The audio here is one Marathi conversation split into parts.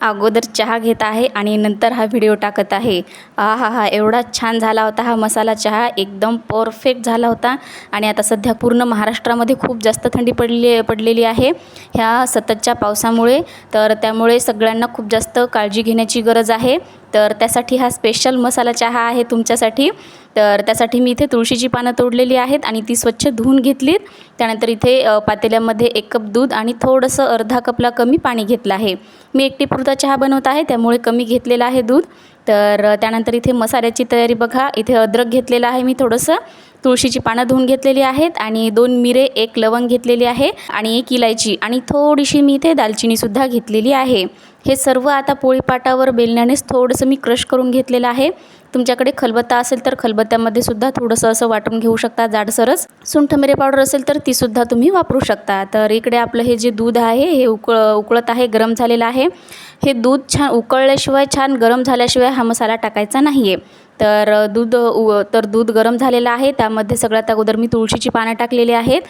अगोदर चहा घेत आहे आणि नंतर हा व्हिडिओ टाकत आहे. हा हा हा एवढा छान झाला होता. हा मसाला चहा एकदम परफेक्ट झाला होता. आणि आता सध्या पूर्ण महाराष्ट्रामध्ये खूप जास्त थंडी पडली पडलेली आहे. ह्या सततच्या पावसामुळे तर त्यामुळे सगळ्यांना खूप जास्त काळजी घेण्याची गरज आहे. तर त्यासाठी हा स्पेशल मसाला चहा आहे तुमच्यासाठी. तर त्यासाठी मी इथे तुळशीची पानं तोडलेली आहेत आणि ती स्वच्छ धुवून घेतलीत. त्यानंतर इथे पातेल्यामध्ये एक कप दूध आणि थोडंसं अर्धा कपला कमी पाणी घेतलं आहे. मी एकटी पुरता चहा बनवत आहे त्यामुळे कमी घेतलेला आहे दूध. तर त्यानंतर इथे मसाल्याची तयारी बघा. इथे अद्रक घेतलेलं आहे मी थोडंसं. तुळशीची पानं धुवून घेतलेली आहेत आणि दोन मिरे एक लवंग घेतलेली आहे आणि एक इलायची आणि थोडीशी मी इथे दालचिनीसुद्धा घेतलेली आहे. हे सर्व आता पोळीपाटावर बेलण्यानेच थोडंसं मी क्रश करून घेतलेलं आहे. तुमच्याकडे खलबत्ता असेल तर खलबत्त्यामध्ये सुद्धा थोडंसं असं वाटून घेऊ शकता जाडसरच. सुंठ मिरे पावडर असेल तर तीसुद्धा तुम्ही वापरू शकता. तर इकडे आपलं हे जे दूध आहे हे उकळ उकळत आहे गरम झालेलं आहे. हे दूध छान उकळल्याशिवाय छान गरम झाल्याशिवाय हा मसाला टाकायचा नाही आहे तर दूध उ तर दूध गरम झालेलं आहे. त्यामध्ये सगळ्यात अगोदर मी तुळशीची पानं टाकलेली आहेत.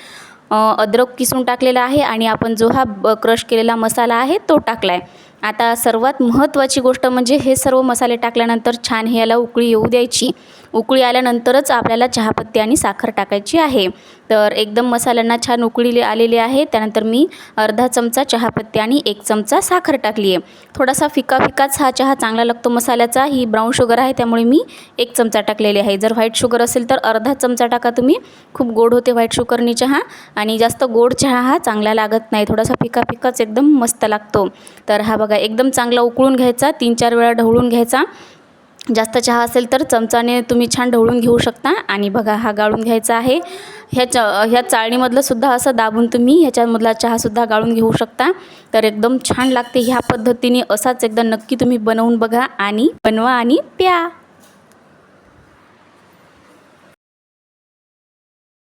अद्रक किसून टाकलेला आहे आणि आपण जो हा ब क्रश केलेला मसाला आहे तो टाकला आहे आता सर्वात महत्त्वाची गोष्ट म्हणजे हे सर्व मसाले टाकल्यानंतर छान ह्याला उकळी येऊ द्यायची. उकळी आल्यानंतरच आपल्याला चहापत्ती आणि साखर टाकायची आहे. तर एकदम मसाल्यांना छान उकळी आलेली आहे. त्यानंतर मी अर्धा चमचा चहापत्ती आणि एक चमचा साखर टाकली आहे थोडासा फिका फिकाच हा चहा चांगला लागतो मसाल्याचा. ही ब्राऊन शुगर आहे त्यामुळे मी एक चमचा टाकलेली आहे. जर व्हाईट शुगर असेल तर अर्धा चमचा टाका तुम्ही. खूप गोड होते व्हाईट शुगरनी चहा आणि जास्त गोड चहा हा चांगला लागत नाही. थोडासा फिका फिकाच एकदम मस्त लागतो. तर हा बघा एकदम चांगला उकळून घ्यायचा. तीन चार वेळा ढवळून घ्यायचा. जास्त चहा असेल तर चमचाने तुम्ही छान ढवळून घेऊ शकता. आणि बघा हा गाळून घ्यायचा आहे. ह्या च ह्या चाळणीमधलं सुद्धा असं दाबून तुम्ही ह्याच्यामधला चहासुद्धा गाळून घेऊ शकता. तर एकदम छान लागते ह्या पद्धतीने असाच एकदा नक्की तुम्ही बनवून बघा आणि बनवा आणि प्या.